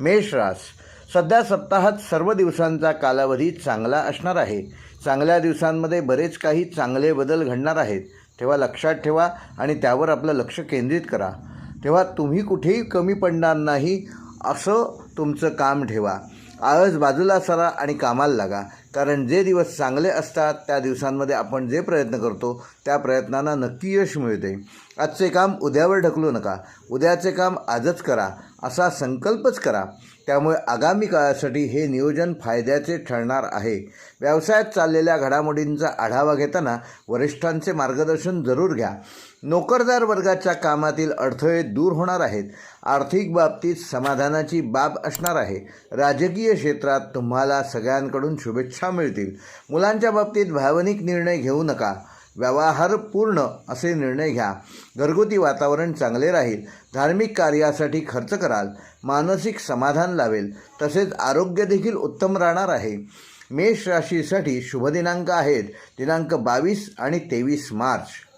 मेषरास सध्या सप्ताहात सर्व दिवसांचा कालावधी चांगला असणार आहे. चांगल्या दिवसांमध्ये बरेच काही चांगले बदल घडणार आहेत. तेव्हा लक्षात ठेवा आणि त्यावर आपलं लक्ष केंद्रित करा. तेव्हा तुम्ही कुठेही कमी पडणार नाही असं तुमचं काम ठेवा. आळस बाजूला सरा आणि कामाला लागा. कारण जे दिवस चांगले असतात त्या दिवसांमध्ये आपण जे प्रयत्न करतो त्या प्रयत्नांना नक्की यश मिळते. आजचे काम उद्यावर ढकलू नका. उद्याचे काम आजच करा. असा संकल्पच करा. त्यामुळे आगामी काळासाठी हे नियोजन फायद्याचे ठरणार आहे. व्यवसायात चाललेल्या घडामोडींचा आढावा घेताना वरिष्ठांचे मार्गदर्शन जरूर घ्या. नोकरदार वर्गाच्या कामातील अडथळे दूर होणार आहेत. आर्थिक बाबतीत समाधानाची बाब असणार आहे. राजकीय क्षेत्रात तुम्हाला सगळ्यांकडून शुभेच्छा. मिळतील. मुलांच्या बाबतीत भावनिक निर्णय घेऊ नका. व्यवहारपूर्ण असे निर्णय घ्या. घरगुती वातावरण चांगले राहील. धार्मिक कार्यासाठी खर्च कराल. मानसिक समाधान लावेल. तसेच आरोग्य देखील उत्तम राहणार आहे. मेष राशीसाठी शुभ दिनांक आहेत. दिनांक बावीस आणि तेवीस मार्च.